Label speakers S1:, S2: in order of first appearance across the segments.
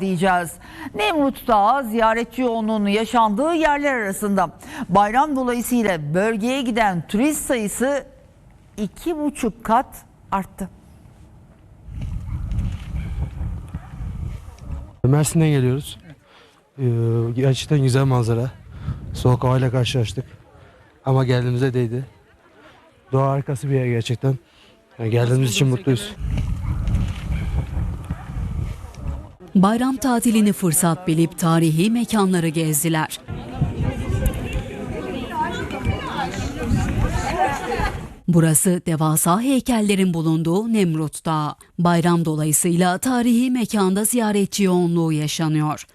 S1: diyeceğiz. Nemrut Dağı ziyaretçi yoğunluğunun yaşandığı yerler arasında. Bayram dolayısıyla bölgeye giden turist sayısı iki buçuk kat arttı.
S2: Mersin'den geliyoruz. Ee, gerçekten güzel manzara. Soğuk havayla karşılaştık. Ama geldiğimizde değdi. Doğa harikası bir yer gerçekten. Yani geldiğimiz için mutluyuz.
S3: Bayram tatilini fırsat bilip tarihi mekanları gezdiler. Burası devasa heykellerin bulunduğu Nemrut Dağı. Bayram dolayısıyla tarihi mekanda ziyaretçi yoğunluğu yaşanıyor.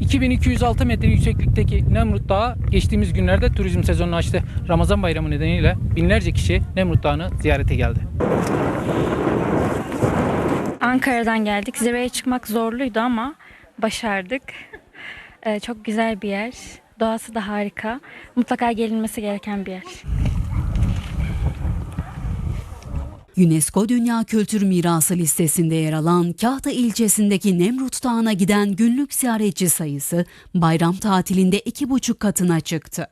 S4: 2206 metre yükseklikteki Nemrut Dağı geçtiğimiz günlerde turizm sezonunu açtı. Ramazan bayramı nedeniyle binlerce kişi Nemrut Dağı'nı ziyarete geldi.
S5: Ankara'dan geldik. Zirveye çıkmak zorluydu ama başardık. Ee, çok güzel bir yer. Doğası da harika. Mutlaka gelinmesi gereken bir yer.
S3: UNESCO Dünya Kültür Mirası listesinde yer alan Kahta ilçesindeki Nemrut Dağı'na giden günlük ziyaretçi sayısı bayram tatilinde iki buçuk katına çıktı.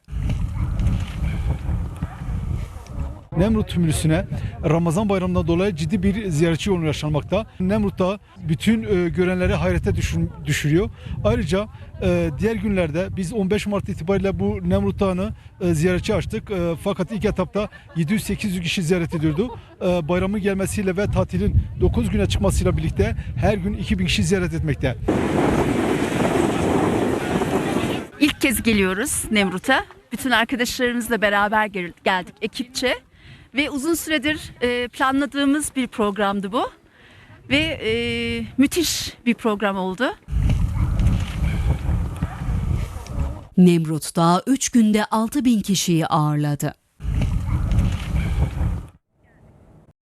S6: Nemrut Tümülüsü'ne Ramazan bayramından dolayı ciddi bir ziyaretçi yoğunluğu yaşanmakta. Nemrut da bütün e, görenleri hayrete düşür- düşürüyor. Ayrıca e, diğer günlerde biz 15 Mart itibariyle bu Nemrut Dağı'nı e, ziyaretçi açtık. E, fakat ilk etapta 700-800 kişi ziyaret ediyordu. E, bayramın gelmesiyle ve tatilin 9 güne çıkmasıyla birlikte her gün 2000 kişi ziyaret etmekte.
S7: İlk kez geliyoruz Nemrut'a. Bütün arkadaşlarımızla beraber gel- geldik ekipçe. Ve uzun süredir e, planladığımız bir programdı bu. Ve e, müthiş bir program oldu.
S3: Nemrut Dağı 3 günde 6 bin kişiyi ağırladı.